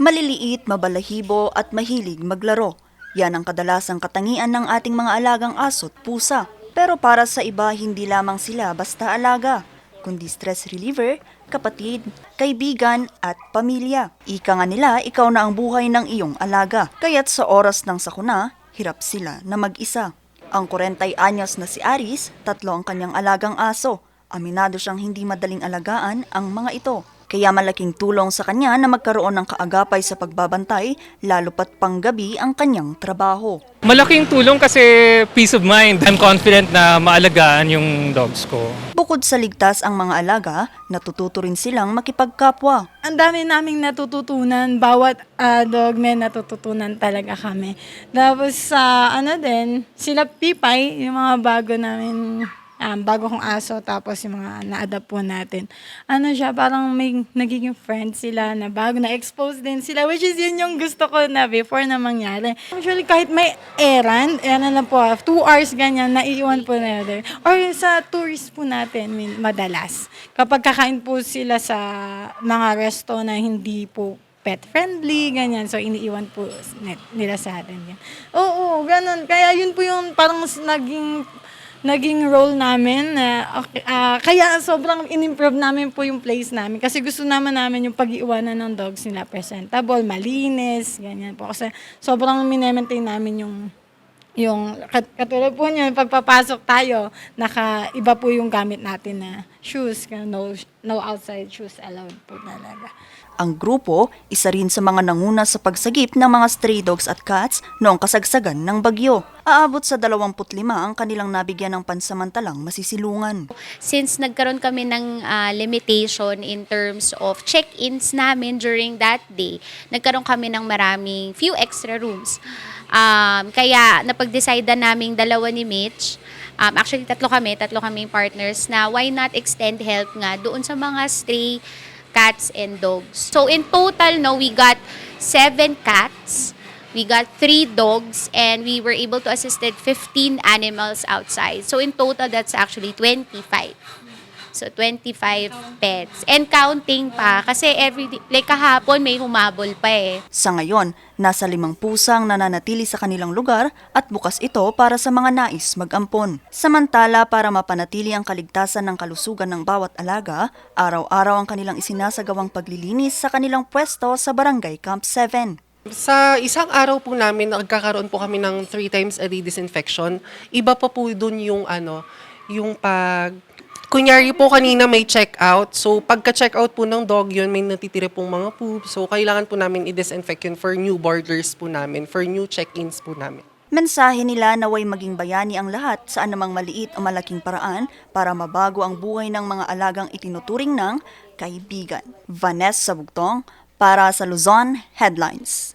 Maliliit, mabalahibo at mahilig maglaro. Yan ang kadalasang katangian ng ating mga alagang aso't pusa. Pero para sa iba, hindi lamang sila basta alaga, kundi stress reliever, kapatid, kaibigan at pamilya. Ika nga nila, ikaw na ang buhay ng iyong alaga. Kaya't sa oras ng sakuna, hirap sila na mag-isa. Ang 40 anyos na si Aris, tatlo ang kanyang alagang aso. Aminado siyang hindi madaling alagaan ang mga ito. Kaya malaking tulong sa kanya na magkaroon ng kaagapay sa pagbabantay, lalo pat panggabi ang kanyang trabaho. Malaking tulong kasi peace of mind. I'm confident na maalagaan yung dogs ko. Bukod sa ligtas ang mga alaga, natututo rin silang makipagkapwa. ang dami naming natututunan. Bawat ah, dog may natututunan talaga kami. Tapos sa ano din, sila Pipay, yung mga bago namin, um, bago kong aso, tapos yung mga na-adapt po natin. Ano siya, parang may nagiging friend sila na bago na-expose din sila, which is yun yung gusto ko na before na mangyari. Actually, kahit may errand, ano lang po, two hours ganyan, naiiwan po natin. Or sa tourist po natin, madalas. Kapag kakain po sila sa mga resto na hindi po pet friendly, ganyan. So, iniiwan po nila sa atin. Yan. Oo, ganun. Kaya yun po yung parang naging naging role namin na okay, ah, kaya sobrang in-improve namin po yung place namin. Kasi gusto naman namin yung pag-iwanan ng dogs nila. Presentable, malinis, ganyan po. Kasi sobrang minemaintain namin yung yung kat- katulad po niyan pagpapasok tayo naka iba po yung gamit natin na shoes no no outside shoes allowed po talaga Ang grupo, isa rin sa mga nanguna sa pagsagip ng mga stray dogs at cats noong kasagsagan ng bagyo. Aabot sa 25 ang kanilang nabigyan ng pansamantalang masisilungan. since nagkaroon kami ng ah, limitation in terms of check-ins namin during that day, nagkaroon kami ng maraming few extra rooms. Um, kaya napag-decide na naming dalawa ni Mitch, um, actually tatlo kami, tatlo kaming partners, na why not extend help nga doon sa mga stray cats and dogs. So in total, no, we got seven cats, we got three dogs, and we were able to assisted 15 animals outside. So in total, that's actually 25. So 25 pets. And counting pa, kasi every day, like kahapon may humabol pa eh. Sa ngayon, nasa limang pusang nananatili sa kanilang lugar at bukas ito para sa mga nais mag-ampon. Samantala, para mapanatili ang kaligtasan ng kalusugan ng bawat alaga, araw-araw ang kanilang isinasagawang paglilinis sa kanilang pwesto sa Barangay Camp 7. Sa isang araw po namin, nagkakaroon po kami ng three times a day disinfection. Iba pa po dun yung ano, yung pag... Kunyari po kanina may check-out. So, pagka-check-out po ng dog yun, may natitira pong mga poop. So, kailangan po namin i-disinfect yun for new boarders po namin, for new check-ins po namin. Mensahe nila naway maging bayani ang lahat sa anumang maliit o malaking paraan para mabago ang buhay ng mga alagang itinuturing ng kaibigan. Vanessa Bugtong para sa Luzon Headlines.